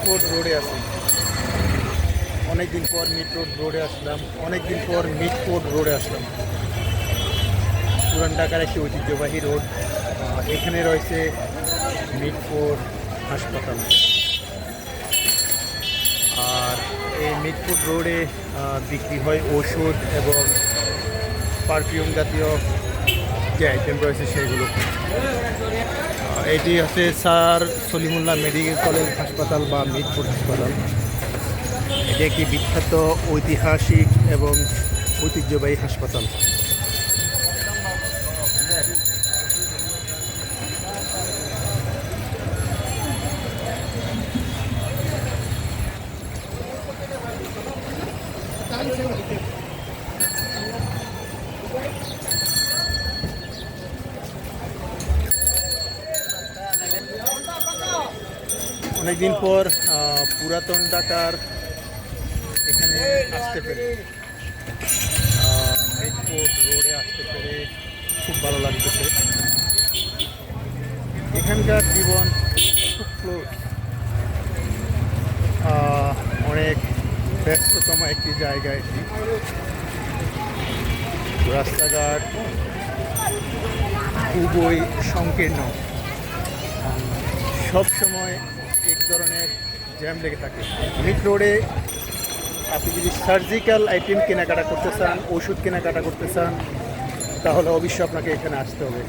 Mitford রোডে আছি। অনেকদিন পর মিট রোড রোডে আসলাম। অনেকদিন পর মিট মিটফোর্ড রোডে আসলাম। পুরান ঢাকার একটি ঐতিহ্যবাহী রোড এখানে রয়েছে মিটফোর্ড হাসপাতাল। আর এই মিটফোর্ড রোডে বিক্রি হয় ওষুধ এবং পারফিউম জাতীয় যে আইটেম রয়েছে সেগুলো। এটি হচ্ছে স্যার সলিমুল্লাহ মেডিকেল কলেজ হাসপাতাল বা মিরপুর হাসপাতাল। এটি একটি বিখ্যাত ঐতিহাসিক এবং ঐতিহ্যবাহী হাসপাতাল। অনেকদিন পর পুরাতন ঢাকার এখানে আসতে পেরে। মিটফোর্ট রোডে আসতে পেরে খুব ভালো লাগতেছে। এখানকার জীবন খুব। আহ, অনেক ব্যস্ততম একটি জায়গা এটি। রাস্তাঘাট খুবই সংকীর্ণ। সব সময় এক ধরনের জ্যাম লেগে থাকে। মিট রোডে আপনি যদি সার্জিক্যাল আইটেম কেনাকাটা করতে চান, ওষুধ কেনাকাটা করতে চান, তাহলে অবশ্যই আপনাকে এখানে আসতে হবে।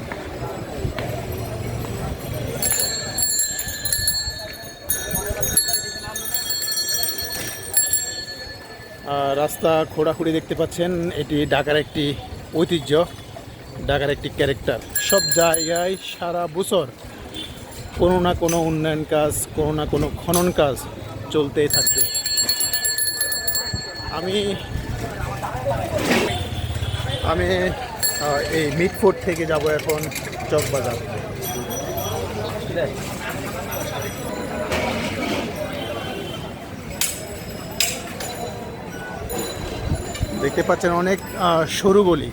রাস্তা খোঁড়াখুড়ি দেখতে পাচ্ছেন, এটি ঢাকার একটি ঐতিহ্য, ঢাকার একটি ক্যারেক্টার। সব জায়গায় সারা বছর কোনো না কোনো উন্নয়ন কাজ, কোনো না কোনো খনন কাজ চলতেই থাকবে। আমি আমি এই মিটফোর্ট থেকে যাব এখন চকবাজার দেখতে পাচ্ছেন অনেক সরু গলি।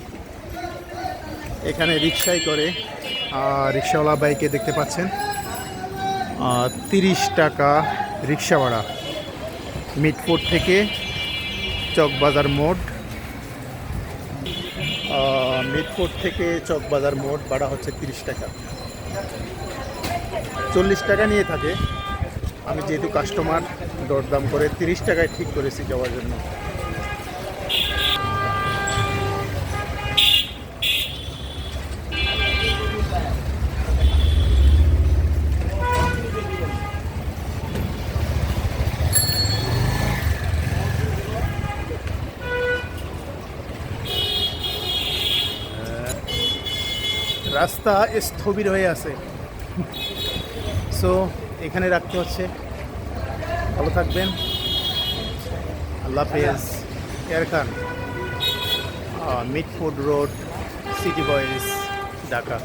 এখানে রিক্সাই করে রিক্সাওয়ালা বাইকে দেখতে পাচ্ছেন। তিরিশ টাকা রিক্সা ভাড়া। মিটফোর্ট থেকে চকবাজার মোড়। মিটফোর্ট থেকে চকবাজার মোড় ভাড়া হচ্ছে তিরিশ টাকা। চল্লিশ টাকা নিয়ে থাকে। আমি যেহেতু কাস্টমার দরদাম করে তিরিশ টাকায় ঠিক করেছি যাওয়ার জন্য। রাস্তা স্থবির হয়ে আছে। সো এখানে রাখতে হচ্ছে। ভালো থাকবেন। আল্লাহ হাফেজ। Air Khan. Mitford road, city boys Dhaka.